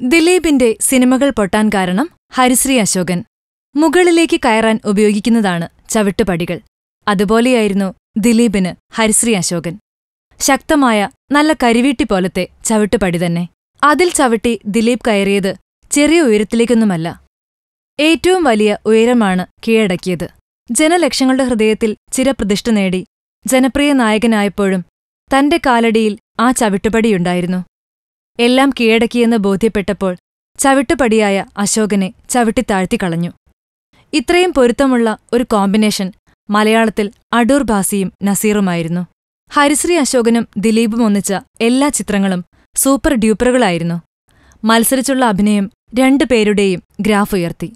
ദിലീപിന്റെ സിനിമകൾ പൊട്ടാൻ കാരണം ഹരിശ്രീ അശോകൻ. മുകളിലേക്ക് കയറാൻ ഉപയോഗിക്കുന്നതാണ് ചവിട്ടുപടികൾ. അതുപോലെയായിരുന്നു ദിലീപിന് ഹരിശ്രീ അശോകൻ. ശക്തമായ നല്ല കരിവീട്ടി പോലത്തെ ചവിട്ടുപടി തന്നെ. അതിൽ ചവിട്ടി ദിലീപ് കയറിയത് ചെറിയ ഉയരത്തിലേക്കൊന്നുമല്ല. ഏറ്റവും വലിയ ഉയരമാണ് കീഴടക്കിയത്. ജനലക്ഷങ്ങളുടെ ഹൃദയത്തിൽ ചിരപ്രതിഷ്ഠ നേടി. ജനപ്രിയ നായകനായപ്പോഴും തന്റെ കാലടിയിൽ ആ ചവിട്ടുപടിയുണ്ടായിരുന്നു. എല്ലാം കീഴടക്കിയെന്ന് ബോധ്യപ്പെട്ടപ്പോൾ ചവിട്ടുപടിയായ അശോകനെ ചവിട്ടിത്താഴ്ത്തിക്കളഞ്ഞു ഇത്രയും പൊരുത്തമുള്ള ഒരു കോമ്പിനേഷൻ മലയാളത്തിൽ അടൂർ ഭാസിയും നസീറുമായിരുന്നു. ഹരിശ്രീ അശോകനും ദിലീപും ഒന്നിച്ച എല്ലാ ചിത്രങ്ങളും സൂപ്പർ ഡ്യൂപ്പറുകളായിരുന്നു. മത്സരിച്ചുള്ള അഭിനയം രണ്ടുപേരുടെയും ഗ്രാഫ് ഉയർത്തി.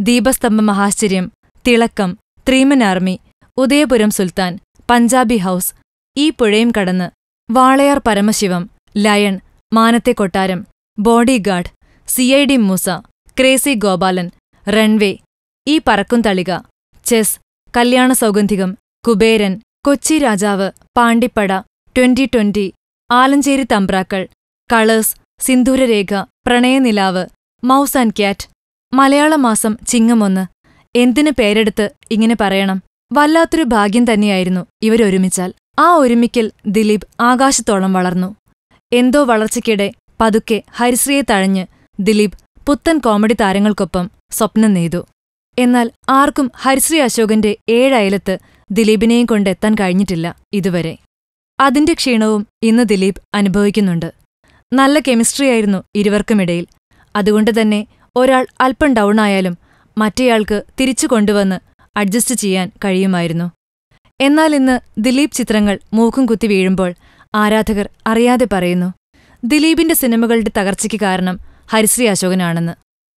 Deepasthambha Mahascharyam Thilakkam three men army Udayapuram Sultan Punjabi house ഈ പുഴയും കടന്ന് വാളയാർ പരമശിവം ലയൺ മാനത്തെ കൊട്ടാരം bodyguard C I D Moosa crazy Gopalan runway ഈ പറക്കും തളിക chess Kalyana Saugandhikam Kuberan Kochi Rajavu Pandippada twenty twenty Alancheri Thamprakkal colours Sindoorarekha Pranayanilavu mouse and cat Malayala മാസം ചിങ്ങമൊന്ന് എന്തിനു പേരെടുത്ത് ഇങ്ങനെ പറയണം? വല്ലാത്തൊരു ഭാഗ്യം തന്നെയായിരുന്നു ഇവരൊരുമിച്ചാൽ. ആ ഒരുമിക്കൽ ദിലീപ് ആകാശത്തോളം വളർന്നു. എന്തോ വളർച്ചയ്ക്കിടെ പതുക്കെ ഹരിശ്രീയെ തഴഞ്ഞ് ദിലീപ് പുത്തൻ കോമഡി താരങ്ങൾക്കൊപ്പം സ്വപ്നം നെയ്തു. എന്നാൽ ആർക്കും ഹരിശ്രീ അശോകന്റെ ഏഴയലത്ത് ദിലീപിനെയും കൊണ്ടെത്താൻ കഴിഞ്ഞിട്ടില്ല ഇതുവരെ. അതിന്റെ ക്ഷീണവും ഇന്ന് ദിലീപ് അനുഭവിക്കുന്നുണ്ട്. നല്ല കെമിസ്ട്രിയായിരുന്നു ഇരുവർക്കുമിടയിൽ. അതുകൊണ്ടുതന്നെ ഒരാൾ അല്പം ഡൗണായാലും മറ്റേയാൾക്ക് തിരിച്ചു കൊണ്ടുവന്ന് അഡ്ജസ്റ്റ് ചെയ്യാൻ കഴിയുമായിരുന്നു. എന്നാൽ ഇന്ന് ദിലീപ് ചിത്രങ്ങൾ മൂക്കും കുത്തി വീഴുമ്പോൾ ആരാധകർ അറിയാതെ പറയുന്നു ദിലീപിന്റെ സിനിമകളുടെ തകർച്ചയ്ക്ക് കാരണം ഹരിശ്രീ അശോകനാണെന്ന്.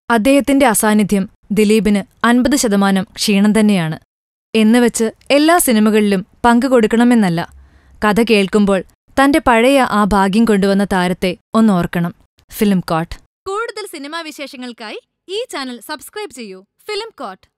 അദ്ദേഹത്തിന്റെ അസാന്നിധ്യം ദിലീപിന് അൻപത് ശതമാനം ക്ഷീണം തന്നെയാണ്. എന്നുവെച്ച് എല്ലാ സിനിമകളിലും പങ്കു കൊടുക്കണമെന്നല്ല കഥ കേൾക്കുമ്പോൾ തന്റെ പഴയ ആ ഭാഗ്യം കൊണ്ടുവന്ന താരത്തെ ഒന്നോർക്കണം ഫിലിം കോട്ട്. കൂടുതൽ സിനിമാ വിശേഷങ്ങൾക്കായി ഈ ചാനൽ സബ്സ്ക്രൈബ് ചെയ്യൂ ഫിലിം കോട്ട്.